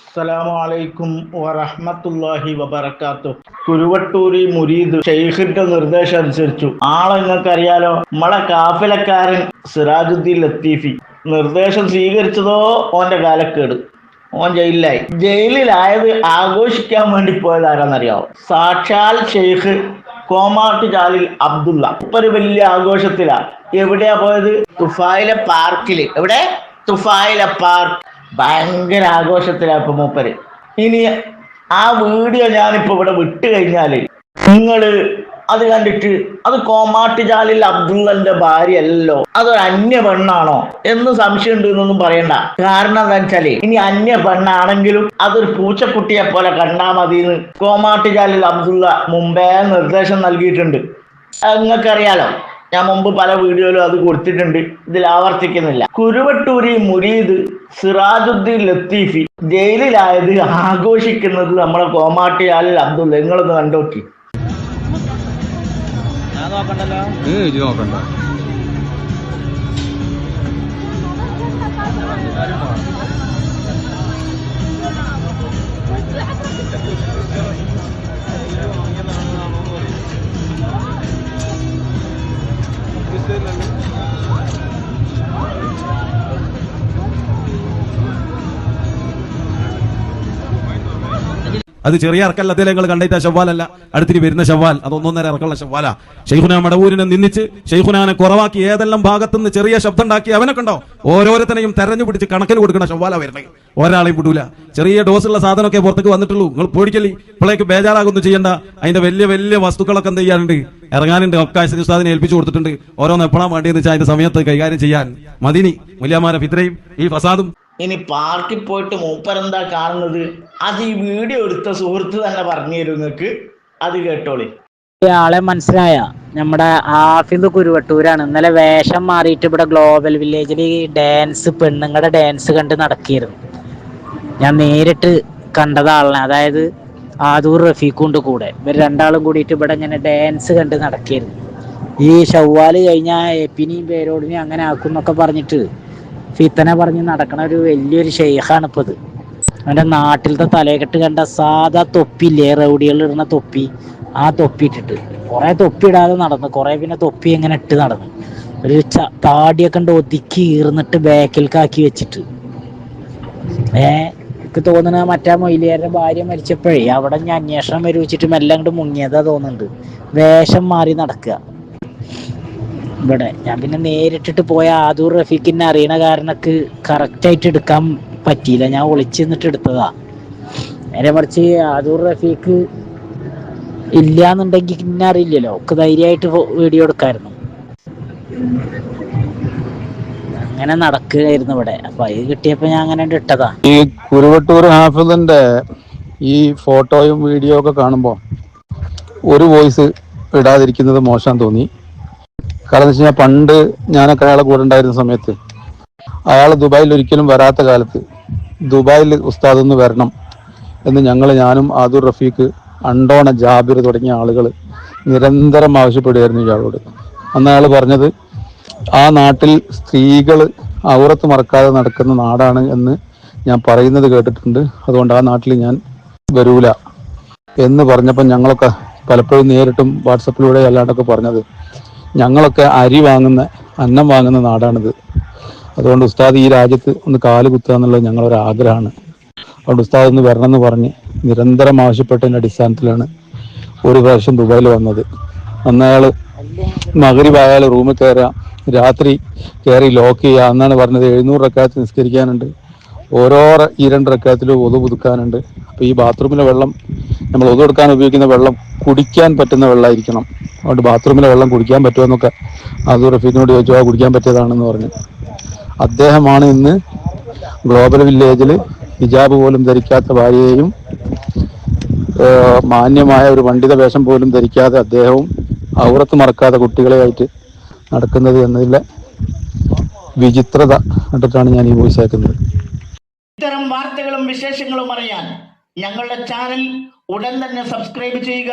അസ്സലാമു അലൈക്കും വറഹ്മത്തുള്ളാഹി വബറകാത്തു കുരുവട്ടൂരി മുരീദ് ഷെയ്ഖിന്റെ നിർദ്ദേശം അനുസരിച്ചു. ആളെ നിങ്ങൾക്ക് അറിയാലോ നമ്മളെ കാഫിലക്കാരൻ സിറാജുദ്ദീൻ ലത്തീഫി. നിർദ്ദേശം സ്വീകരിച്ചതോ ഓന്റെ കാലക്കേട്. ഓൻ ജയിലിലായി. ജയിലിലായത് ആഘോഷിക്കാൻ വേണ്ടി പോയത് ആരാന്നറിയാവോ? സാക്ഷാൽ ഷെയ്ഖ് കോമാട്ട് ജാലിൽ അബ്ദുള്ള. ഒരു വലിയ ആഘോഷത്തിലാ. എവിടെയാ പോയത്? തുഫായിലെ പാർക്കിൽ. എവിടെ? തുഫായിലെ പാർക്ക്. ഭയങ്കര ആഘോഷത്തിലാ ഇപ്പൊ മൂപ്പര്. ഇനി ആ വീഡിയോ ഞാനിപ്പോ ഇവിടെ വിട്ട് കഴിഞ്ഞാൽ നിങ്ങൾ അത് കണ്ടിട്ട് അത് കോമാട്ട് ജാലിൽ അബ്ദുള്ളന്റെ ഭാര്യ അല്ലല്ലോ അതൊരു അന്യ പെണ്ണാണോ എന്ന് സംശയം ഉണ്ട് എന്നൊന്നും പറയണ്ട. കാരണം എന്താ വെച്ചാൽ ഇനി അന്യ പെണ്ണാണെങ്കിലും അതൊരു പൂച്ചക്കുട്ടിയെ പോലെ കണ്ടാ മതി എന്ന് കോമാട്ട് ജാലിൽ അബ്ദുള്ള മുമ്പേ നിർദ്ദേശം നൽകിയിട്ടുണ്ട്. നിങ്ങൾക്കറിയാലോ. ഞാൻ മുമ്പ് പല വീഡിയോയിലും അത് കൊടുത്തിട്ടുണ്ട്. ഇതിൽ ആവർത്തിക്കുന്നില്ല. കുരുവട്ടൂരി മുരീദ് സിറാജുദ്ദീൻ ലത്തീഫി ജയിലിലായത് ആഘോഷിക്കുന്നത് നമ്മളെ കോമാട്ടി അൽ അബ്ദുള്ള. നിങ്ങളൊന്ന് കണ്ടോക്കി. നോക്കണ്ട. അത് ചെറിയ ഇറക്കല്ല അതിൽ നിങ്ങൾ കണ്ടേറ്റ ശവ്വാലല്ല. അടുത്തിരി വരുന്ന ശവ്വാൽ അത് ഒന്നൊന്നര ഇറക്കുള്ള ശവ്വാല. ഷെയ്ഖുന മടവൂരിനെ നിന്നിച്ച് ഷെയ്ഖുനാനെ കുറവാക്കി ഏതെല്ലാം ഭാഗത്തുനിന്ന് ചെറിയ ശബ്ദം ഉണ്ടാക്കി അവനെ കണ്ടോ? ഓരോരുത്തനെയും തെരഞ്ഞു പിടിച്ച് കണക്കിൽ കൊടുക്കണ ശവ്വാല വരുന്നത്. ഒരാളെയും വിടൂല. ചെറിയ ഡോസുള്ള സാധനമൊക്കെ പുറത്തേക്ക് വന്നിട്ടുള്ളൂ. നിങ്ങൾ പേടിക്കല്ലേ? ഇപ്പോഴേക്ക് ബേജാറാകൊന്നും ചെയ്യണ്ട. അതിന്റെ വലിയ വലിയ വസ്തുക്കളൊക്കെ എന്ത് ചെയ്യാനുണ്ട്? ഇറങ്ങാനുണ്ട്. ഒക്കെ ഉസ്താദിനെ ഏൽപ്പിച്ചു കൊടുത്തിട്ടുണ്ട്. ഓരോന്ന് എപ്പോഴാണ് വേണ്ടിയെന്ന് വെച്ചാൽ അതിന്റെ സമയത്ത് കൈകാര്യം ചെയ്യാൻ. മദിനി മുല്യാമാരെ ഫിത്രയും ഈ ഫസാദും ഇനി പാർക്കിൽ പോയിട്ട് മൂപ്പരെന്താ കാണുന്നത്? അത് ഈ വീഡിയോ എടുത്ത സുഹൃത്ത് തന്നെ പറഞ്ഞു തരും നിങ്ങൾക്ക് അത് കേട്ടോളി. ആളെ മനസ്സിലായ? നമ്മുടെ ആഫിദ് കുരുവട്ടൂരാണ്. ഇന്നലെ വേഷം മാറിയിട്ട് ഇവിടെ ഗ്ലോബൽ വില്ലേജിൽ ഡാൻസ് പെണ്ണുങ്ങളുടെ ഡാൻസ് കണ്ട് നടക്കിയിരുന്നു. ഞാൻ നേരിട്ട് കണ്ടത് ആളിനെ അതായത് ആദൂർ റഫീഖുണ്ട് കൂടെ. ഇവർ രണ്ടാളും കൂടിയിട്ട് ഇവിടെ ഇങ്ങനെ ഡാൻസ് കണ്ട് നടക്കിയിരുന്നു. ഈ ഷവ്വാൽ കഴിഞ്ഞാൽ എപ്പിനെയും പേരോടിനെയും അങ്ങനെ ആക്കും എന്നൊക്കെ പറഞ്ഞിട്ട് ഫിത്തനെ പറഞ്ഞ് നടക്കണ ഒരു വലിയൊരു ഷെയ്ഖാണ് ഇപ്പോൾ ഇത്. അവന്റെ നാട്ടിലത്തെ തലയെക്കെട്ട് കണ്ട സാധാ തൊപ്പിയില്ലേ റൗഡികളിൽ ഇടുന്ന തൊപ്പി ആ തൊപ്പി ഇട്ടിട്ട്. കുറെ തൊപ്പി ഇടാതെ നടന്നു കുറെ പിന്നെ തൊപ്പി എങ്ങനെ ഇട്ട് നടന്നു. ഒരു ച താടിയൊക്കെ ഉണ്ട് ഒതുക്കി ഈർന്നിട്ട് ബാക്കിൽക്കാക്കി വെച്ചിട്ട്. ഏ എനിക്ക് തോന്നുന്നത് മറ്റേ മൊയിലിയാരുടെ ഭാര്യ മരിച്ചപ്പോഴേ അവിടെ ഞാൻ അന്വേഷണം വരുവിച്ചിട്ട് മെല്ലെ അങ്ങോട്ട് മുങ്ങിയതാ തോന്നുന്നുണ്ട് വേഷം മാറി നടക്കുക ഇവിടെ. ഞാൻ പിന്നെ നേരിട്ടിട്ട് പോയ ആദൂർ റഫീഖിനെ അറിയണ കാരണക്ക് കറക്റ്റായിട്ട് എടുക്കാൻ പറ്റിയില്ല. ഞാൻ ഒളിച്ചു നിന്നിട്ട് എടുത്തതാ. നേരെ മറിച്ച് ആദൂർ റഫീഖ് ഇല്ലാന്നുണ്ടെങ്കിൽ പിന്നെ അറിയില്ലല്ലോ. ഒക്കെ ധൈര്യമായിട്ട് വീഡിയോ എടുക്കായിരുന്നു. അങ്ങനെ നടക്കുകയായിരുന്നു ഇവിടെ. അപ്പൊ അത് കിട്ടിയപ്പോ ഞാൻ അങ്ങനെ ഇട്ടതാ. ഈ കുരുവട്ടൂർ ഹാഫിന്റെ ഈ ഫോട്ടോയും വീഡിയോ ഒക്കെ കാണുമ്പോൾ ഒരു വോയിസ് ഇടാതിരിക്കുന്നത് മോശം തോന്നി. കാരണം വെച്ച് കഴിഞ്ഞാൽ പണ്ട് ഞാനൊക്കെ അയാളെ കൂടെ ഉണ്ടായിരുന്ന സമയത്ത് അയാൾ ദുബായിൽ ഒരിക്കലും വരാത്ത കാലത്ത് ദുബായിൽ ഉസ്താദ് ഒന്ന് വരണം എന്ന് ഞങ്ങൾ ഞാനും ആദുർ റഫീഖ് അണ്ടോണ ജാബിർ തുടങ്ങിയ ആളുകൾ നിരന്തരം ആവശ്യപ്പെടുകയായിരുന്നു ഇയാളോട്. അന്ന് അയാൾ പറഞ്ഞത് ആ നാട്ടിൽ സ്ത്രീകൾ ഔറത്ത് മറക്കാതെ നടക്കുന്ന നാടാണ് എന്ന് ഞാൻ പറയുന്നത് കേട്ടിട്ടുണ്ട്. അതുകൊണ്ട് ആ നാട്ടിൽ ഞാൻ വരൂല. എന്ന് പറഞ്ഞപ്പോൾ ഞങ്ങളൊക്കെ പലപ്പോഴും നേരിട്ടും വാട്സപ്പിലൂടെ അല്ലാണ്ടൊക്കെ പറഞ്ഞത്. ഞങ്ങളൊക്കെ അരി വാങ്ങുന്ന അന്നം വാങ്ങുന്ന നാടാണിത്. അതുകൊണ്ട് ഉസ്താദ് ഈ രാജ്യത്ത് ഒന്ന് കാൽ കുത്തുക എന്നുള്ളത് ഞങ്ങളൊരു ആഗ്രഹമാണ്. അതുകൊണ്ട് ഉസ്താദ് ഒന്ന് വരണം എന്ന് പറഞ്ഞ് നിരന്തരം ആവശ്യപ്പെട്ടതിന്റെ അടിസ്ഥാനത്തിലാണ് ഒരു പ്രാവശ്യം ദുബായിൽ വന്നത്. അന്നയാൾ മകരിവായാൽ റൂമിൽ കയറാം രാത്രി കയറി ലോക്ക് ചെയ്യുക എന്നാണ് പറഞ്ഞത് എഴുന്നൂറ് റക്കാത്ത് നിസ്കരിക്കാനുണ്ട്. ഓരോ ഈ രണ്ട് റക്കാത്തിലും ഒതു പുതുക്കാനുണ്ട്. അപ്പോൾ ഈ ബാത്റൂമിലെ വെള്ളം നമ്മൾ ഒതു കൊടുക്കാൻ ഉപയോഗിക്കുന്ന വെള്ളം കുടിക്കാൻ പറ്റുന്ന വെള്ളമായിരിക്കണം അതുകൊണ്ട് ബാത്റൂമിലെ വെള്ളം കുടിക്കാൻ പറ്റുമെന്നൊക്കെ അത് റഫീഖിനോട് ചോദിച്ചു ആ കുടിക്കാൻ പറ്റിയതാണെന്ന് പറഞ്ഞു. അദ്ദേഹമാണ് ഇന്ന് ഗ്ലോബൽ വില്ലേജിൽ ഹിജാബ് പോലും ധരിക്കാത്ത ഭാര്യയെയും മാന്യമായ ഒരു പണ്ഡിത വേഷം പോലും ധരിക്കാതെ അദ്ദേഹവും ഔറത്ത് മറക്കാതെ കുട്ടികളെയായിട്ട് നടക്കുന്നത് എന്നതിലെ വിചിത്രത കണ്ടിട്ടാണ് ഞാൻ ഈ വോയിസ് അയക്കുന്നത് ഇത്തരം വാർത്തകളും വിശേഷങ്ങളും അറിയാൻ ഞങ്ങളുടെ ചാനൽ ഉടൻ തന്നെ സബ്സ്ക്രൈബ് ചെയ്യുക.